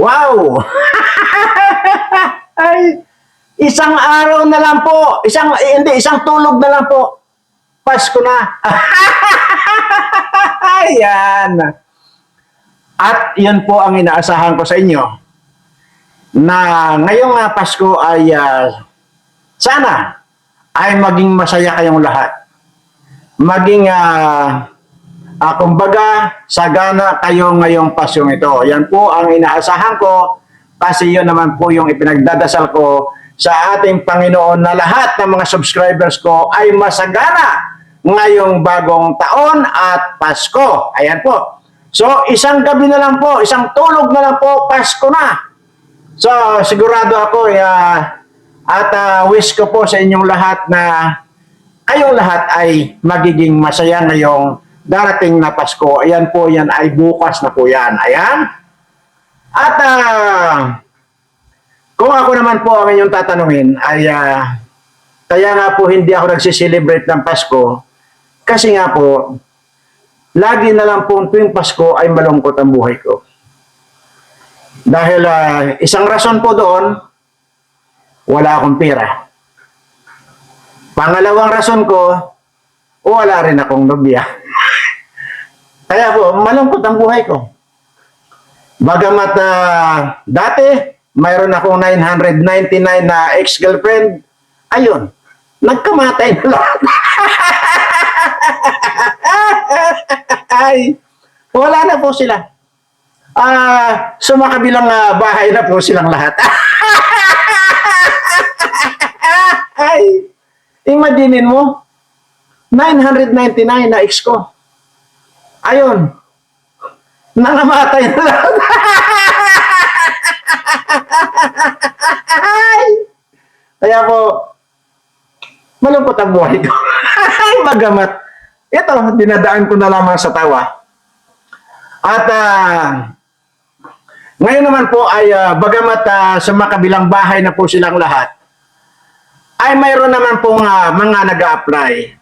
Wow! Ay, isang araw na lang po. Isang, eh, hindi, isang tulog na lang po. Pasko na. Ayan. At yan po ang inaasahan ko sa inyo na ngayong ah, Pasko ay ah, sana ay maging masaya kayong lahat. Maging ah, Ah, kumbaga, sagana kayo ngayong pasyong ito. Yan po ang inaasahan ko kasi yun naman po yung ipinagdadasal ko sa ating Panginoon na lahat ng mga subscribers ko ay masagana ngayong bagong taon at Pasko. Ayan po. So, isang gabi na lang po, isang tulog na lang po, Pasko na. So, sigurado ako uh, at ah, wish ko po sa inyong lahat na kayong lahat ay magiging masaya ngayong darating na Pasko. Ayan po, yan ay bukas na po yan. Ayan. At ah, kung ako naman po ang inyong tatanungin, ay ah, kaya nga po hindi ako nagsiselebrate ng Pasko kasi nga po, lagi na lang po tuwing Pasko ay malungkot ang buhay ko. Dahil ah, isang rason po doon, wala akong pera. Pangalawang rason ko, wala rin akong nobya. Kaya po, malungkot ang buhay ko. Bagamat ah, dati, mayroon akong 999 na ex-girlfriend, ayun, nagkamatay na lahat. Ay, wala na po sila. Ah, sumakabilang ah, bahay na po silang lahat. Ay, imaginin mo, 999 na ex ko. Ayun. Nangamatay na. Ay! Kaya po, malungkot ang buhay ko. Magamat. Ito, dinadaan ko na lamang sa tawa. At ah, ngayon naman po ay ah, bagamat ah, sa makabilang bahay na po silang lahat, ay mayroon naman pong ah, mga nag apply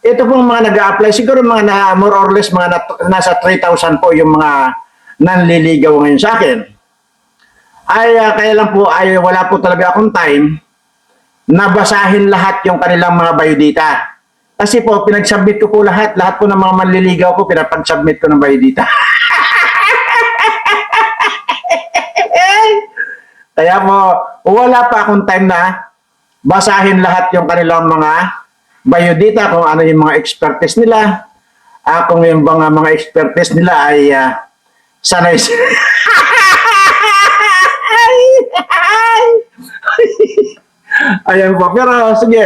ito pong mga nag apply siguro mga na, more or less mga nat- nasa 3,000 po yung mga nanliligaw ngayon sa akin. Ay, ah, kaya lang po, ay wala po talaga akong time na basahin lahat yung kanilang mga biodata. Kasi po, pinagsubmit ko po lahat, lahat po ng mga manliligaw ko, pinapag-submit ko ng biodata. Kaya po, wala pa akong time na basahin lahat yung kanilang mga biodata, kung ano yung mga expertise nila, ah, kung yung mga, mga expertise nila ay ah, sanay. Ayan po. Pero sige,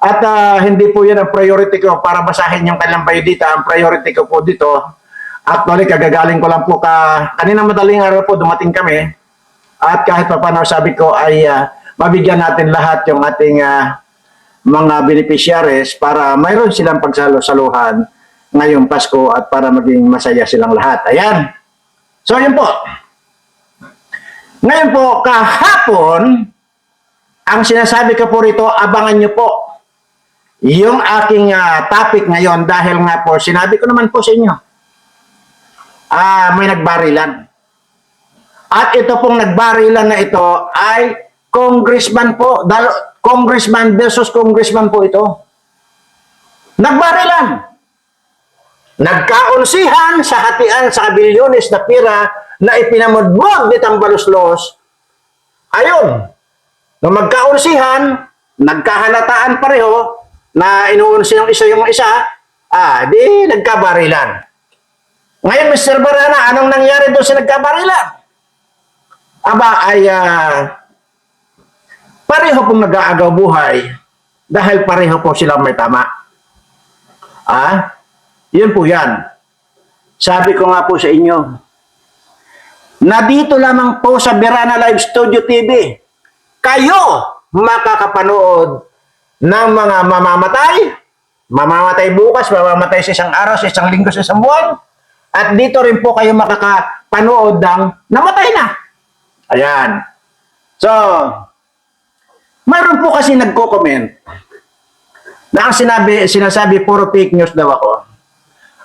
at ah, hindi po yan ang priority ko para basahin yung kanilang biodata. Ang priority ko po dito, actually kagagaling ko lang po ka, kanina madaling araw po dumating kami at kahit pa paano sabi ko ay ah, mabigyan natin lahat yung ating ah, mga beneficiaries para mayroon silang pagsalo-saluhan ngayong Pasko at para maging masaya silang lahat. Ayan. So, yun po. Ngayon po, kahapon, ang sinasabi ko po rito, abangan nyo po yung aking ah, topic ngayon dahil nga po, sinabi ko naman po sa inyo, ah may nagbarilan. At ito pong nagbarilan na ito ay congressman po, dal- congressman versus congressman po ito. Nagbarilan. Nagkaunsihan sa hatian sa kabilyones na pira na ipinamudmod ni Tambaluslos. Ayun. Nung magkaunsihan, nagkahalataan pareho na inuunsi yung isa yung isa, ah, di nagkabarilan. Ngayon, Mr. Barana, anong nangyari doon sa nagkabarilan? Aba, ay ah, pareho pong nag-aagaw buhay dahil pareho po silang may tama. Ah, yun po yan. Sabi ko nga po sa inyo, na dito lamang po sa Berana Live Studio TV, kayo makakapanood ng mga mamamatay, mamamatay bukas, mamamatay sa isang araw, sa isang linggo, sa isang buwan, at dito rin po kayo makakapanood ng namatay na. Ayan. So, mayroon po kasi nagko-comment na ang sinabi, sinasabi puro fake news daw ako.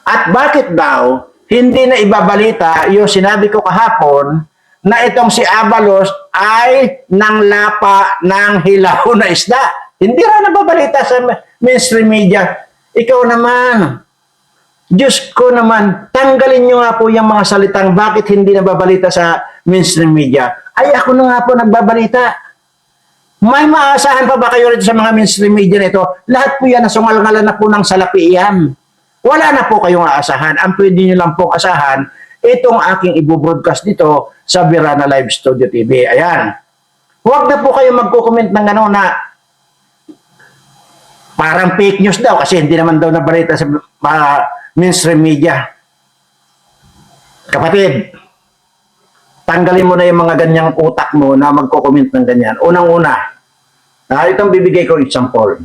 At bakit daw hindi na ibabalita yung sinabi ko kahapon na itong si Abalos ay nang lapa ng hilaw na isda. Hindi raw nababalita sa mainstream media. Ikaw naman, Diyos ko naman, tanggalin nyo nga po yung mga salitang bakit hindi nababalita sa mainstream media. Ay ako na nga po nagbabalita. May maasahan pa ba kayo rito sa mga mainstream media nito? Lahat po yan na sumalngalan na po ng salapian. Wala na po kayong aasahan. Ang pwede nyo lang po asahan, itong aking ibubroadcast dito sa Virana Live Studio TV. Ayan. Huwag na po kayo magko-comment ng ano na parang fake news daw kasi hindi naman daw nabalita sa mga mainstream media. Kapatid, tanggalin mo na yung mga ganyang utak mo na magko-comment ng ganyan. Unang-una, ah, itong bibigay ko example.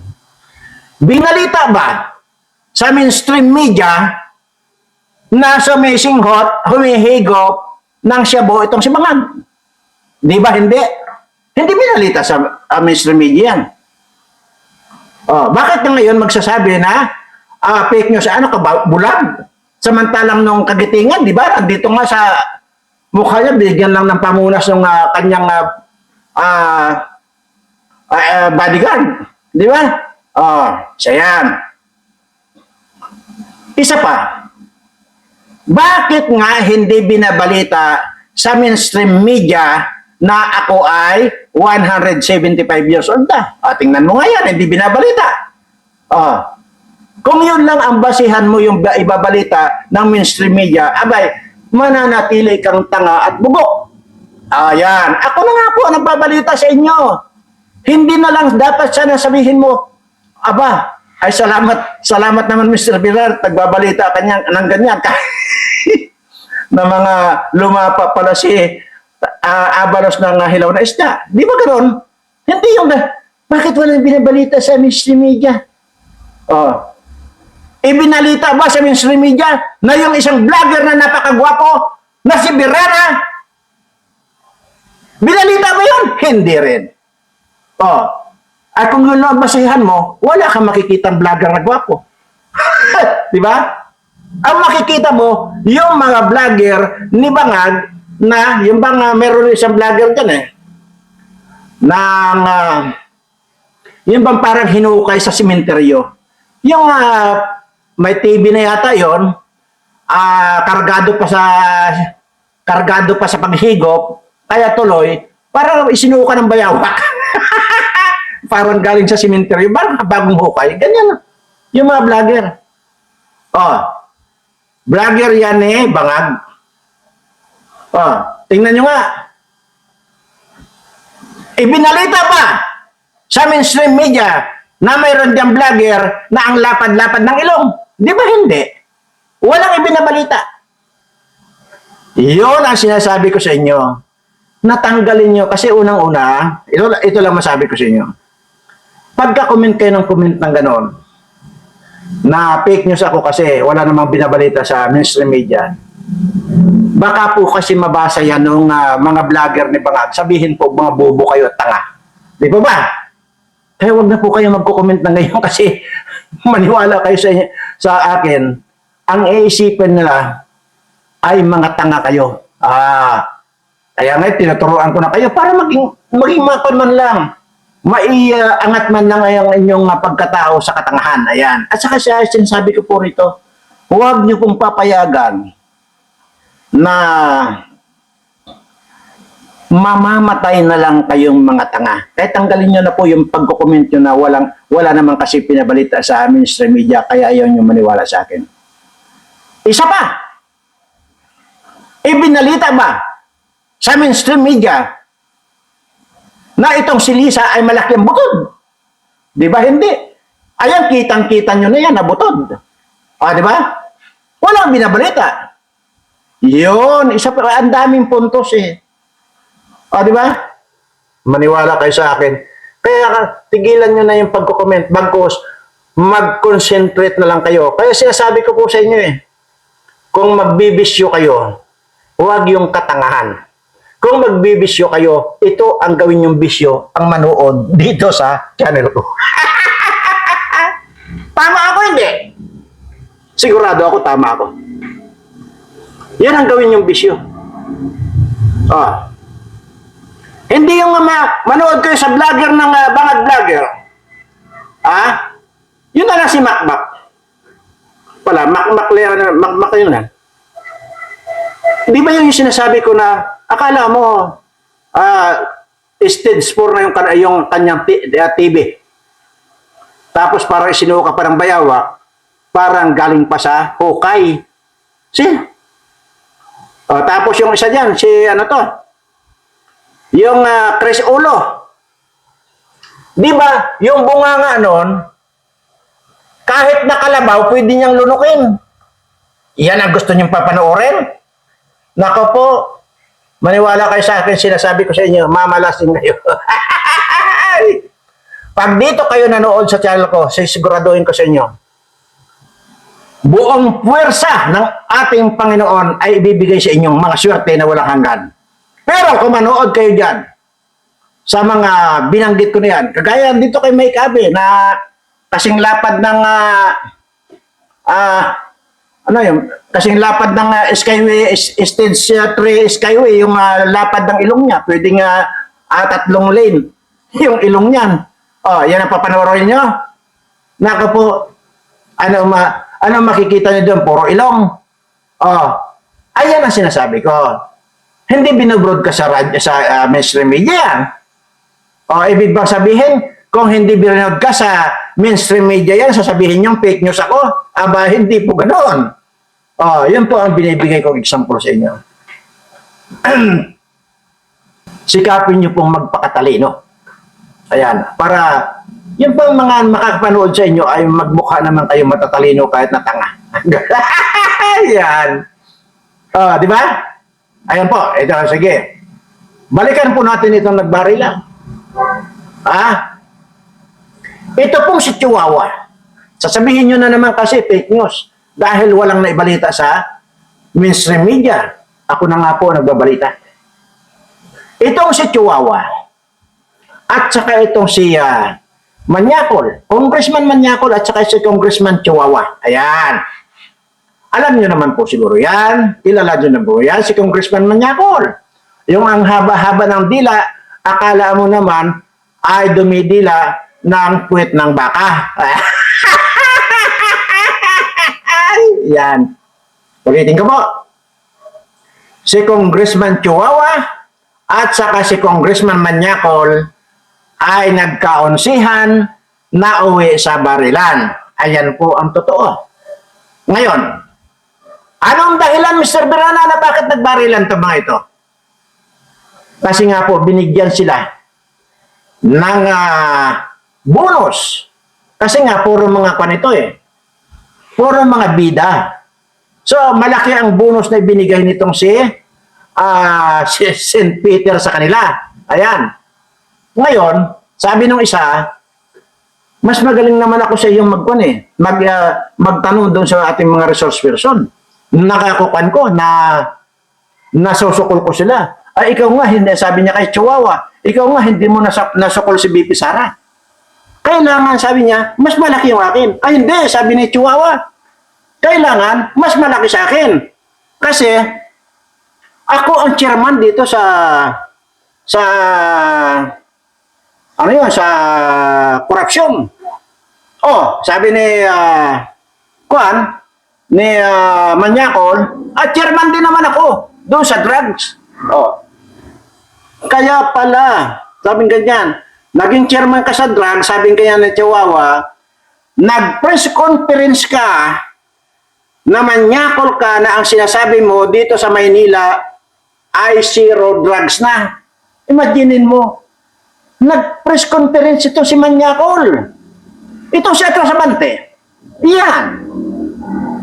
Binalita ba sa mainstream media na sa Amazing Hot humihigop ng shabu itong si Bangag? Di ba hindi? Hindi binalita sa uh, mainstream media yan. Oh, bakit na ngayon magsasabi na ah, fake news ano ka ba, bulag? Samantalang nung kagitingan, di ba? Dito nga sa mukha niya, bigyan lang ng pamunas ng ah, kanyang ah, ah, ah, bodyguard. Di ba? Oh, siya yan. Isa pa, bakit nga hindi binabalita sa mainstream media na ako ay 175 years old na? Ah, tingnan mo nga yan, hindi binabalita. Oh, kung yun lang ang basihan mo yung ba- ibabalita ng mainstream media, abay, mananatili kang tanga at bugo. Ayan. Ako na nga po ang nagbabalita sa inyo. Hindi na lang dapat sana sabihin mo, aba, ay salamat, salamat naman Mr. Pilar, nagbabalita kanya ng ganyan. na mga lumapa pala si uh, Abalos ng hilaw na isda. Di ba ganoon? Hindi yung bakit walang binabalita sa mainstream media? Oh. Ibinalita ba sa mainstream media na yung isang vlogger na napakagwapo na si Birera? Binalita ba yun? Hindi rin. Oh. At kung yun ang basihan mo, wala kang makikita vlogger na gwapo. Di ba? Ang makikita mo, yung mga vlogger ni Bangag na, yung bang uh, meron isang vlogger dyan eh, ng, uh, yung bang parang hinukay sa simenteryo. Yung uh, may TV na yata yon ah kargado pa sa kargado pa sa paghigop, kaya tuloy, parang isinuka ng bayawak. parang galing sa simenteryo, parang bagong hukay. Ganyan. Yung mga vlogger. Oh, vlogger yan eh, bangag. Oh, tingnan nyo nga. Ibinalita pa sa mainstream media na mayroon diyang vlogger na ang lapad-lapad ng ilong. Di ba hindi? Walang ibinabalita. Iyon ang sinasabi ko sa inyo. Natanggalin nyo kasi unang-una, ito, ito lang masabi ko sa inyo. Pagka-comment kayo ng comment ng ganon, na fake news ako kasi wala namang binabalita sa mainstream media, baka po kasi mabasa yan ng mga vlogger ni Bangag. Sabihin po, mga bobo kayo at tanga. Di ba ba? Kaya wag na po kayo magko-comment na ngayon kasi maniwala kayo sa, sa akin, ang iisipin nila ay mga tanga kayo. Ah, kaya nga tinuturuan ko na kayo para maging, maging mapan man lang. Maiangat man lang ang inyong ah, pagkatao sa katangahan. Ayan. At saka siya, sinasabi ko po rito, huwag niyo pong papayagan na mamamatay na lang kayong mga tanga. Kahit tanggalin nyo na po yung pagkukomment nyo na walang, wala naman kasi pinabalita sa mainstream media, kaya ayaw nyo maniwala sa akin. Isa pa, ibinalita ba sa mainstream media na itong si Lisa ay malaki ang butod? Di ba hindi? Ayan, kitang-kita nyo na yan na butod. O, di ba? Walang binabalita. Yun, isa pa, ang daming puntos eh. O, di ba? Maniwala kayo sa akin. Kaya tigilan nyo na yung pagko-comment. Bagkos, mag-concentrate na lang kayo. Kaya sinasabi ko po sa inyo eh, kung magbibisyo kayo, huwag yung katangahan. Kung magbibisyo kayo, ito ang gawin yung bisyo, ang manood dito sa channel ko. tama ako hindi? Sigurado ako tama ako. Yan ang gawin yung bisyo. Ah, Hindi yung ma manood kayo sa vlogger ng uh, bangag vlogger. Ah? Yun na lang si Makmak. Wala, Makmak Makmak yun na. Di ba yun yung sinasabi ko na, akala mo, ah, stage 4 na yung, yung kanyang ti- ah, TV. Tapos parang isinuka pa ng bayawa, parang galing pa sa hukay. Si? O, tapos yung isa dyan, si ano to? Yung ah, Chris Ulo. Di ba, yung bunganga nun, kahit nakalabaw, pwede niyang lunukin. Yan ang gusto niyong papanoorin. Nako po, maniwala kayo sa akin, sinasabi ko sa inyo, mamalasing kayo. Pag dito kayo nanood sa channel ko, sisiguraduhin ko sa inyo, buong puwersa ng ating Panginoon ay ibibigay sa inyong mga swerte na walang hanggan. Pero kung manood kayo dyan, sa mga binanggit ko na yan, kagaya dito kay Mike Abe na kasing lapad ng ah ah, ano yun, kasing lapad ng ah, Skyway, stage 3 Skyway, yung ah, lapad ng ilong niya, pwedeng uh, tatlong lane, yung ilong niyan. Oh, yan ang papanoorin nyo. Nako po, ano ma ano makikita niyo doon? Puro ilong. Oh, ayan ang sinasabi ko. Hindi binobroadcast sa, sa ah, mainstream media yan. O, ibig bang sabihin, kung hindi binobroadcast sa mainstream media yan, sasabihin yung fake news ako? Aba, hindi po ganoon. O, yun po ang binibigay kong example sa inyo. Sikapin niyo pong magpakatalino. Ayan, para yung pang mga makakapanood sa inyo ay magmukha naman kayo matatalino kahit na tanga. Ayan. Oh, di ba? Ayan po, ito, sige. Balikan po natin itong nagbarila. Ah? Ito pong si Chihuahua. Sasabihin nyo na naman kasi fake news dahil walang naibalita sa mainstream media. Ako na nga po nagbabalita. Itong si Chihuahua at saka itong si ah, Manyakol, Congressman Manyakol at saka si Congressman Chihuahua. Ayan. Alam nyo naman po siguro yan. Kilala nyo na po yan, si Congressman Manyakol. Yung ang haba-haba ng dila, akala mo naman ay dumidila ng puwet ng baka. yan. Ulitin ko po. Si Congressman Chihuahua at saka si Congressman Manyakol ay nagkaunsihan na uwi sa barilan. Ayan po ang totoo. Ngayon, anong dahilan, Mr. Berana, na bakit nagbarilan to mga ito? Kasi nga po, binigyan sila ng ah, bonus. Kasi nga, puro mga kwanito eh. Puro mga bida. So, malaki ang bonus na binigay nitong si, ah, si St. Peter sa kanila. Ayan. Ngayon, sabi nung isa, mas magaling naman ako sa iyong magkon eh. Mag, ah, magtanong doon sa ating mga resource person. Nakakukan ko na nasusukol ko sila. Ay, ikaw nga, hindi, sabi niya kay Chihuahua, ikaw nga, hindi mo nasa, nasukol si BP Sara. Kailangan, sabi niya, mas malaki yung akin. Ay, hindi, sabi ni Chihuahua. Kailangan, mas malaki sa akin. Kasi, ako ang chairman dito sa, sa, ano yun, sa korupsyon. Oh, sabi ni, ah, Kwan, ni ah, Manyakol, at chairman din naman ako doon sa drugs. Oh. Kaya pala, sabing ganyan, naging chairman ka sa drugs, sabing ganyan ni Chihuahua, nag-press conference ka na manyakol ka na ang sinasabi mo dito sa Maynila ay zero drugs na. Imaginin mo, nag-press conference ito si Manyakol. Ito si Atrasabante. Yan.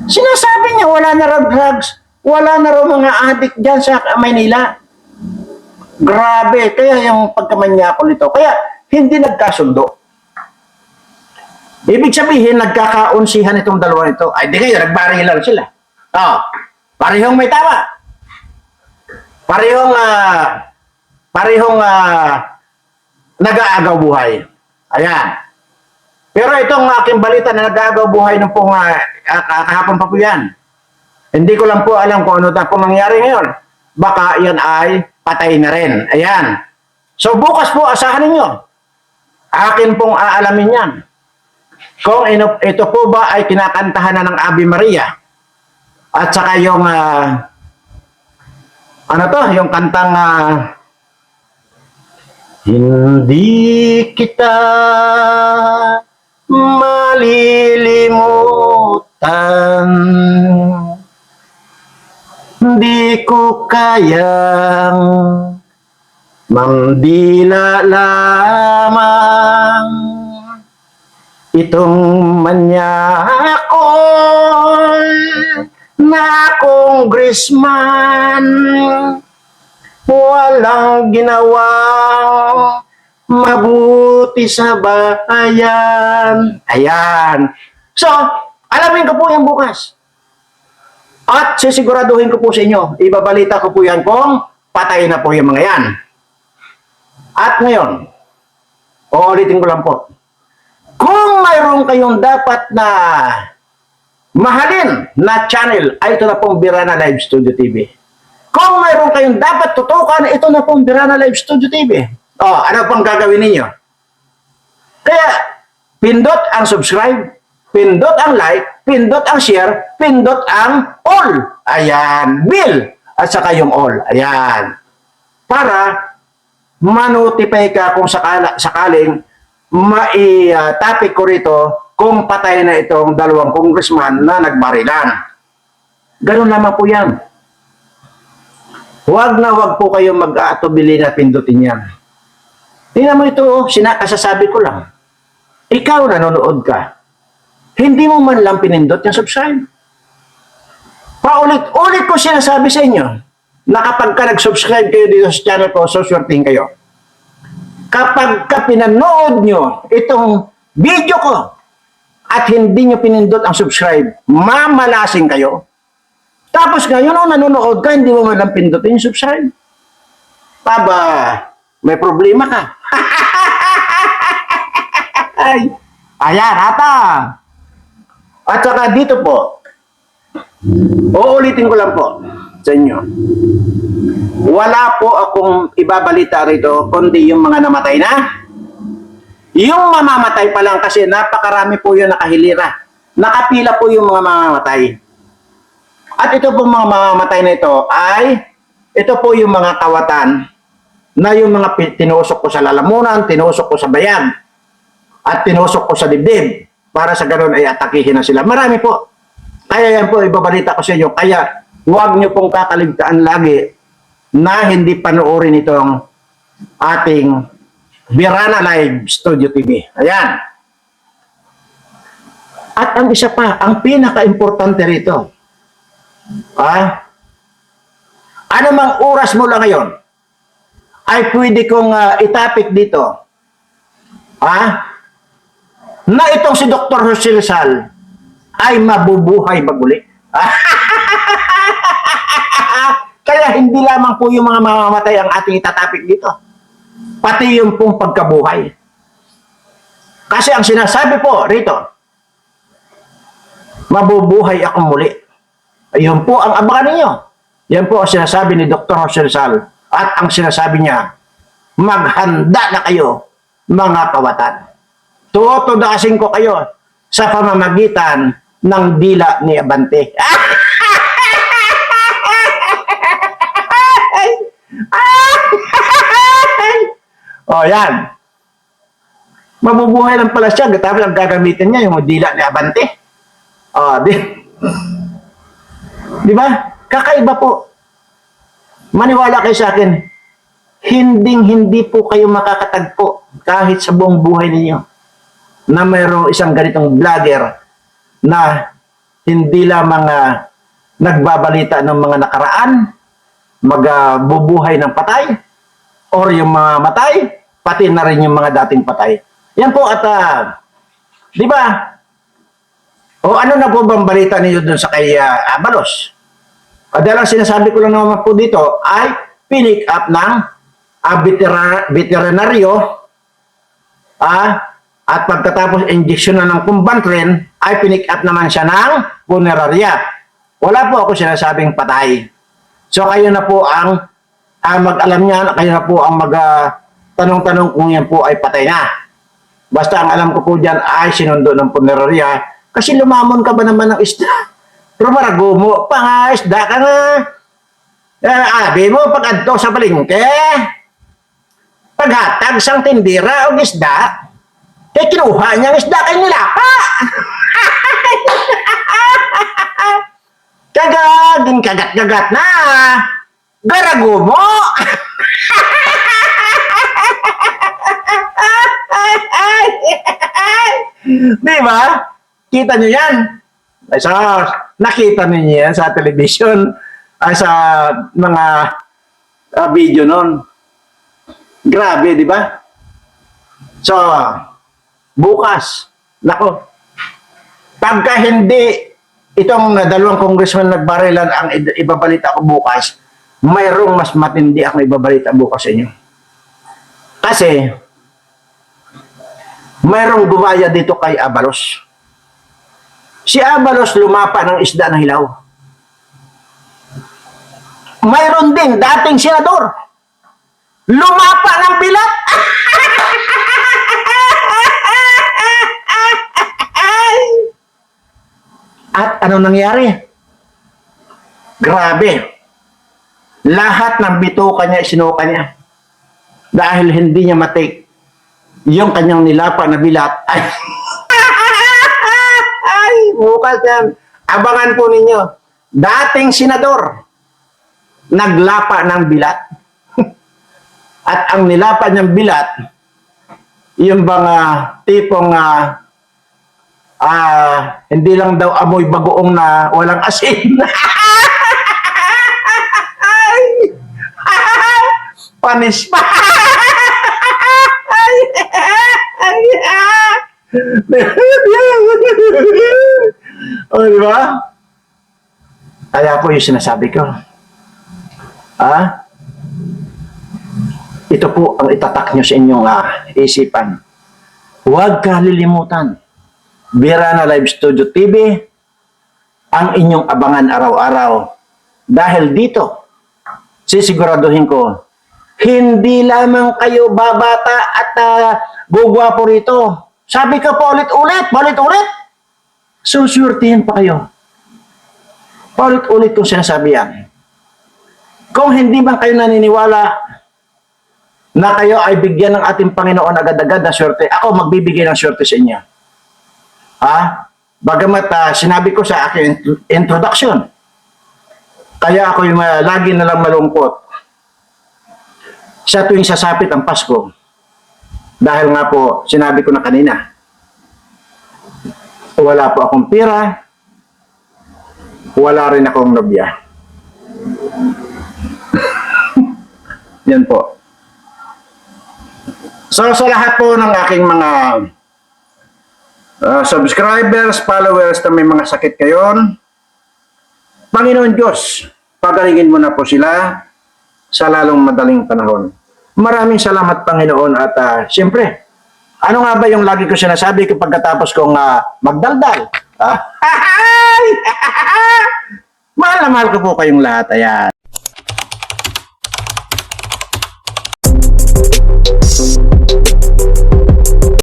Sinasabi niya wala na raw drugs, wala na raw mga addict dyan sa Maynila. Grabe, kaya yung pagkamanyakol ito. Kaya hindi nagkasundo. Ibig sabihin, nagkakaunsihan itong dalawa ito. Ay, di kayo, nagbarilan sila. Oh, parehong may tama. Parehong, ah, parehong, ah, nag-aagaw buhay. Ayan. Pero itong aking balita na nag-aagaw buhay nung pong uh, kahapon pa po yan. Hindi ko lang po alam kung ano na po nangyari ngayon. Baka yan ay patay na rin. Ayan. So bukas po, asahan ninyo. Akin pong aalamin yan. Kung ino, ito po ba ay kinakantahan na ng Ave Maria. At saka yung, ah, ano to, yung kantang, ah, hindi kita malilimutan. Hindi ko kayang mamdila lamang itong manyakol na congressman walang ginawang mabuti sa bayan. Ayan. So, alamin ko po yan bukas. At sisiguraduhin ko po sa inyo, ibabalita ko po yan kung patay na po yung mga yan. At ngayon, uulitin ko lang po, kung mayroon kayong dapat na mahalin na channel, ay ito na pong Birana Live Studio TV. Kung mayroon kayong dapat tutukan, ito na pong Birana Live Studio TV. Oh, ano pang gagawin ninyo? Kaya, pindot ang subscribe, pindot ang like, pindot ang share, pindot ang all. Ayan, bill. At saka yung all. Ayan. Para manotify ka kung sakala, sakaling mai-topic ko rito kung patay na itong dalawang congressman na nagbarilan. Ganun naman po yan. Huwag na huwag po kayo mag-aatubili na pindutin yan. Tingnan mo ito, oh, sinakasasabi ko lang. Ikaw nanonood ka. Hindi mo man lang pinindot yung subscribe. Paulit-ulit ko sinasabi sa inyo na kapag ka nag-subscribe kayo dito sa channel ko, so swerting kayo. Kapag ka pinanood nyo itong video ko at hindi nyo pinindot ang subscribe, mamalasing kayo. Tapos ngayon, nung nanonood ka, hindi mo man lang pindutin yung subscribe. Paba, may problema ka. Ay, ayan, ata. At saka dito po, uulitin ko lang po sa inyo. Wala po akong ibabalita rito, kundi yung mga namatay na. Yung mamamatay pa lang kasi napakarami po yung nakahilira. Nakapila po yung mga mamamatay. At ito pong mga mamamatay na ito ay, ito po yung mga kawatan na yung mga tinusok ko sa lalamunan, tinusok ko sa bayan, at tinusok ko sa dibdib para sa ganun ay atakihin na sila. Marami po. Kaya yan po, ibabalita ko sa inyo. Kaya huwag niyo pong kakaligtaan lagi na hindi panoorin itong ating Birana Live Studio TV. Ayan. At ang isa pa, ang pinaka-importante rito, ah, ano mang oras mo lang ngayon, ay pwede kong ah, itapik dito, ah, na itong si Dr. Jose Rizal ay mabubuhay maguli. Kaya hindi lamang po yung mga mamamatay ang ating itatapik dito. Pati yung pong pagkabuhay. Kasi ang sinasabi po rito, mabubuhay ako muli. Ayun po ang abangan ninyo. Yan po ang sinasabi ni Dr. Jose Rizal. At ang sinasabi niya, maghanda na kayo, mga kawatan. Tutudasin ko kayo sa pamamagitan ng dila ni Abante. oh, yan. Mabubuhay lang pala siya. Tapos ang gagamitin niya yung dila ni Abante. Oh, di. Di ba? Kakaiba po. Maniwala kayo sa akin. Hinding hindi po kayo makakatagpo kahit sa buong buhay ninyo na mayroong isang ganitong vlogger na hindi lamang ah, nagbabalita ng mga nakaraan, magbubuhay ng patay, or yung mga matay, pati na rin yung mga dating patay. Yan po at, ah, di ba? O ano na po bang balita ninyo dun sa kay Abalos? Uh, dahil ang sinasabi ko lang naman po dito ay pinick up ng uh, veterinaryo ah, at pagkatapos injection na ng kumbantren ay pinick up naman siya ng punerarya. Wala po ako sinasabing patay. So kayo na po ang ang mag-alam niyan, kayo na po ang mag ah, tanong-tanong kung yan po ay patay na. Basta ang alam ko po dyan ay sinundo ng punerarya kasi lumamon ka ba naman ng isda? Pero maragumo pa nga, isda ka na. Eh, abi mo, pag adto sa balingke, paghatag sang tindira o isda, kaya kinuha niya ang isda kay nilapa. Kagagin kagat-gagat na. Garago mo. Di ba? Kita niyo yan. Sa, nakita niyo yan sa television, ay, sa mga ah, video nun. Grabe, di ba? So, bukas, nako, pagka hindi itong dalawang congressman nagbarilan ang ibabalita ko bukas, mayroong mas matindi akong ibabalita bukas sa inyo. Kasi, mayroong gumaya dito kay Abalos. Si Abalos lumapa ng isda na hilaw. Mayroon din dating senador. Lumapa ng bilat. At ano nangyari? Grabe. Lahat ng bituka niya, isinuka niya. Dahil hindi niya matik yung kanyang nilapa na bilat. Ay, ay bukas yan. Abangan po ninyo. Dating senador, naglapa ng bilat. At ang nilapa niyang bilat, yung bang tipong ah, ah, hindi lang daw amoy bagoong na walang asin. Ay! o, di ba? Kaya po yung sinasabi ko. Ah? Ito po ang itatak nyo sa inyong ah, isipan. Huwag kalilimutan. Birana Live Studio TV ang inyong abangan araw-araw. Dahil dito, sisiguraduhin ko, hindi lamang kayo babata at uh, gugwapo rito. Sabi ko pa ulit-ulit, ulit-ulit. Susurtihin pa kayo. Paulit-ulit kong sinasabi yan. Kung hindi man kayo naniniwala na kayo ay bigyan ng ating Panginoon agad-agad ng swerte, ako magbibigay ng swerte sa inyo. Ha? Bagamat ah, sinabi ko sa aking introduction, kaya ako yung ah, lagi na lang malungkot sa tuwing sasapit ang Pasko. Dahil nga po, sinabi ko na kanina, wala po akong pira, wala rin akong nobya. Yan po. So sa lahat po ng aking mga uh, subscribers, followers na may mga sakit kayon, Panginoon Diyos, pagalingin mo na po sila sa lalong madaling panahon. Maraming salamat Panginoon at uh, siyempre, ano nga ba yung lagi ko sinasabi kapag katapos kong uh, magdaldal? Ah, mahal na mahal ko po kayong lahat. Ayan.